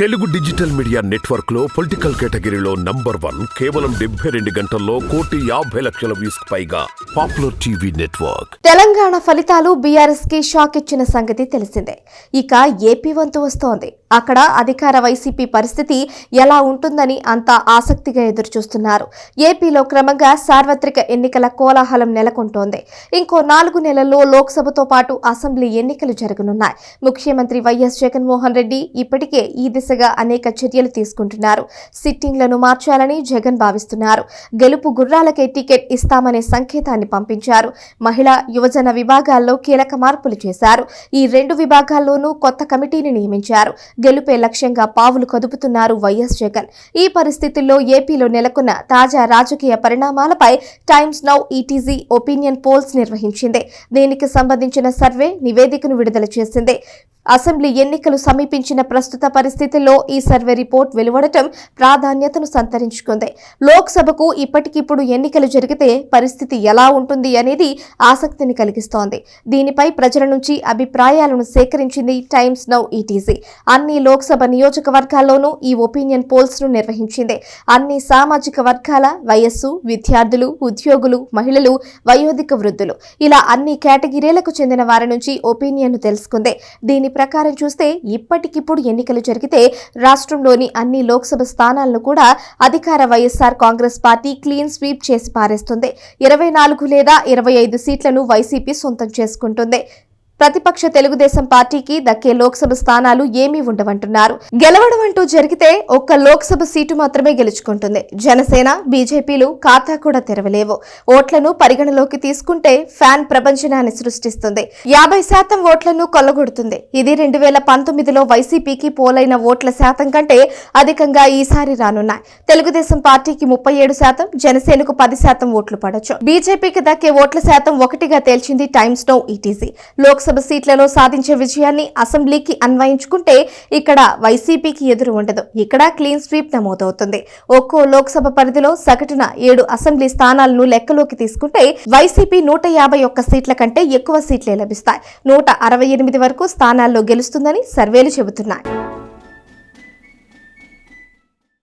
Telugu digital media నెట్వర్క్లో political కేటగిరీలో number one కేవలం డెబ్బై రెండు గంటల్లో కోటి యాభై లక్షల వ్యూస్ పైగా పాపులర్ టీవీ నెట్వర్క్. తెలంగాణ ఫలితాలు బీఆర్ఎస్కి షాక్ ఇచ్చిన సంగతి తెలిసిందే. ఇక ఏపీ వంతు వస్తోంది. అక్కడ అధికార వైసీపీ పరిస్థితి ఎలా ఉంటుందని అంతా ఆసక్తిగా ఎదురుచూస్తున్నారు. ఏపీలో క్రమంగా సార్వత్రిక ఎన్నికల కోలాహలం నెలకొంటోంది. ఇంకో నాలుగు నెలల్లో లోక్సభతో పాటు అసెంబ్లీ ఎన్నికలు జరగనున్నాయి. ముఖ్యమంత్రి వైఎస్ జగన్మోహన్ రెడ్డి ఇప్పటికే ఈ దిశగా అనేక చర్యలు తీసుకుంటున్నారు. సిట్టింగ్లను మార్చాలని జగన్ భావిస్తున్నారు. గెలుపు గుర్రాలకే టికెట్ ఇస్తామనే సంకేతాన్ని పంపించారు. మహిళా యువజన విభాగాల్లో కీలక మార్పులు చేశారు. ఈ రెండు విభాగాల్లోనూ కొత్త కమిటీని నియమించారు. గెలుపే లక్ష్యంగా పావులు కదుపుతున్నారు వైఎస్ జగన్. ఈ పరిస్థితుల్లో ఏపీలో నెలకొన్న తాజా రాజకీయ పరిణామాలపై Times Now ETG opinion polls నిర్వహించింది. దీనికి సంబంధించిన సర్వే నివేదికను విడుదల చేసింది. అసెంబ్లీ ఎన్నికలు సమీపించిన ప్రస్తుత పరిస్థితుల్లో ఈ సర్వే రిపోర్ట్ వెలువడటం ప్రాధాన్యతను సంతరించుకుంది. లోక్సభకు ఇప్పటికిప్పుడు ఎన్నికలు జరిగితే పరిస్థితి ఎలా ఉంటుంది అనేది ఆసక్తిని కలిగిస్తోంది. దీనిపై ప్రజల నుంచి అభిప్రాయాలను సేకరించింది టైమ్స్ నౌ ఈటీసీ. అన్ని లోక్సభ నియోజకవర్గాల్లోనూ ఈ ఒపీనియన్ పోల్స్ను నిర్వహించింది. అన్ని సామాజిక వర్గాల వయస్సు విద్యార్థులు ఉద్యోగులు మహిళలు వయోధిక వృద్ధులు ఇలా అన్ని కేటగిరీలకు చెందిన వారి నుంచి ఒపీనియన్ తెలుసుకుంది. దీని ప్రకారం చూస్తే ఇప్పటికిప్పుడు ఎన్నికలు జరిగితే రాష్ట్రంలోని అన్ని లోక్సభ స్థానాలను కూడా అధికార YSR Congress party clean sweep చేసి పారేస్తుంది. ఇరవై నాలుగు లేదా ఇరవై ఐదు సీట్లను వైసీపీ సొంతం చేసుకుంటుంది. ప్రతిపక్ష తెలుగుదేశం పార్టీకి దక్కే లోక్సభ స్థానాలు ఏమీ ఉండవంటున్నారు. గెలవడం అంటూ జరిగితే ఒక్క లోక్సభ సీటు మాత్రమే గెలుచుకుంటుంది. జనసేన బీజేపీలు ఖాతా కూడా తెరవలేవు. ఓట్లను పరిగణలోకి తీసుకుంటే ఫ్యాన్ ప్రపంచనాన్ని సృష్టిస్తుంది. యాభై శాతం ఓట్లను కొల్లగొడుతుంది. ఇది రెండు వేల పంతొమ్మిదిలో వైసీపీకి పోలైన ఓట్ల శాతం కంటే అధికంగా ఈసారి రానున్నాయి. తెలుగుదేశం పార్టీకి ముప్పై ఏడు శాతం జనసేనకు పది శాతం ఓట్లు పడొచ్చు. బీజేపీకి దక్కే ఓట్ల శాతం ఒకటిగా తేల్చింది టైమ్స్ నో ఈటీసీ. లోక్సభ సీట్లలో సాధించే విజయాన్ని అసెంబ్లీకి అన్వయించుకుంటే ఇక్కడ వైసీపీకి ఎదురు ఉండదు. ఇక్కడ క్లీన్ స్వీప్ నమోదవుతుంది. ఒక్కో లోక్సభ పరిధిలో సగటున ఏడు అసెంబ్లీ స్థానాలను లెక్కలోకి తీసుకుంటే వైసీపీ నూట యాభై ఒక్క సీట్ల కంటే ఎక్కువ సీట్లే లభిస్తాయి. నూట అరవై ఎనిమిది వరకు స్థానాల్లో గెలుస్తుందని సర్వేలు చెబుతున్నాయి.